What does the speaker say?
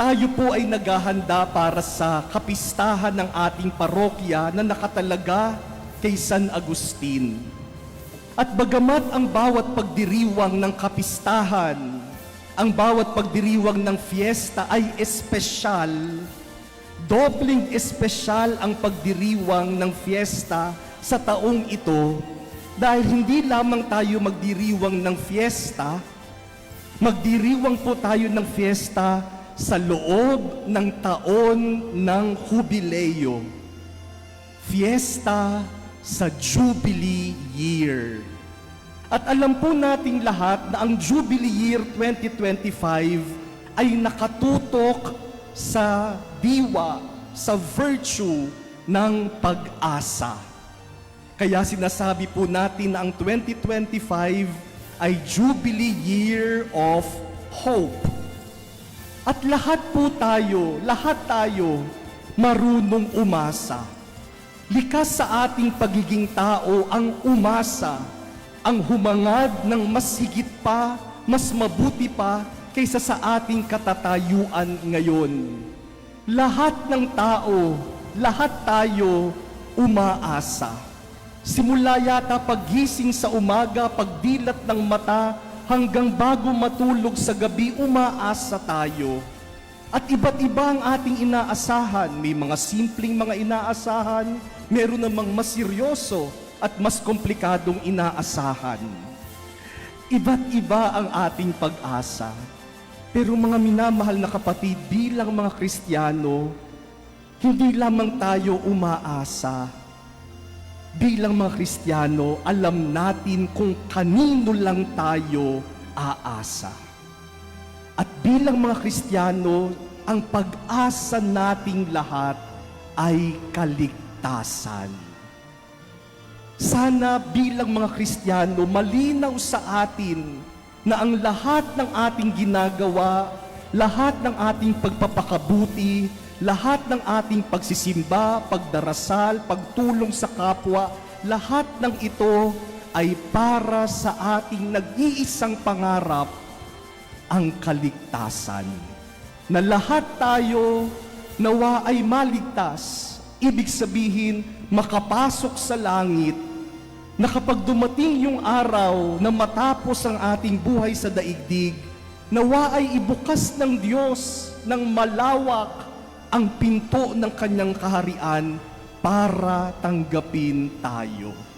tayo po ay naghahanda para sa kapistahan ng ating parokya na nakatalaga kay San Agustin. At bagamat ang bawat pagdiriwang ng kapistahan, ang bawat pagdiriwang ng fiesta ay espesyal, dobling espesyal ang pagdiriwang ng fiesta sa taong ito dahil hindi lamang tayo magdiriwang ng fiesta, magdiriwang po tayo ng fiesta sa loob ng taon ng jubileo. Fiesta sa Jubilee Year. At alam po nating lahat na ang Jubilee Year 2025 ay nakatutok sa diwa, sa virtue ng pag-asa. Kaya sinasabi po natin na ang 2025 ay Jubilee Year of Hope. At lahat po tayo, lahat tayo marunong umasa. Likas sa ating pagiging tao ang umasa, ang humangad ng mas higit pa, mas mabuti pa kaysa sa ating katatayuan ngayon. Lahat ng tao, lahat tayo umaasa. Simula yata paggising sa umaga, pagdilat ng mata, hanggang bago matulog sa gabi, umaasa tayo. At iba't iba ang ating inaasahan. May mga simpleng mga inaasahan, meron namang mas seryoso at mas komplikadong inaasahan. Iba't iba ang ating pag-asa. Pero mga minamahal na kapatid, bilang mga Kristiyano, hindi lamang tayo umaasa. Bilang mga Kristiyano, alam natin kung kanino lang tayo aasa. At bilang mga Kristiyano, ang pag-asa nating lahat ay kaligtasan. Sana bilang mga Kristiyano, malinaw sa atin na ang lahat ng ating ginagawa, lahat ng ating pagpapakabuti, lahat ng ating pagsisimba, pagdarasal, pagtulong sa kapwa, lahat ng ito ay para sa ating nag-iisang pangarap, ang kaligtasan. Na lahat tayo nawa ay maligtas, ibig sabihin makapasok sa langit, na kapag dumating yung araw na matapos ang ating buhay sa daigdig, nawa ay ibukas ng Diyos ng malawak ang pinto ng kanyang kaharian para tanggapin tayo.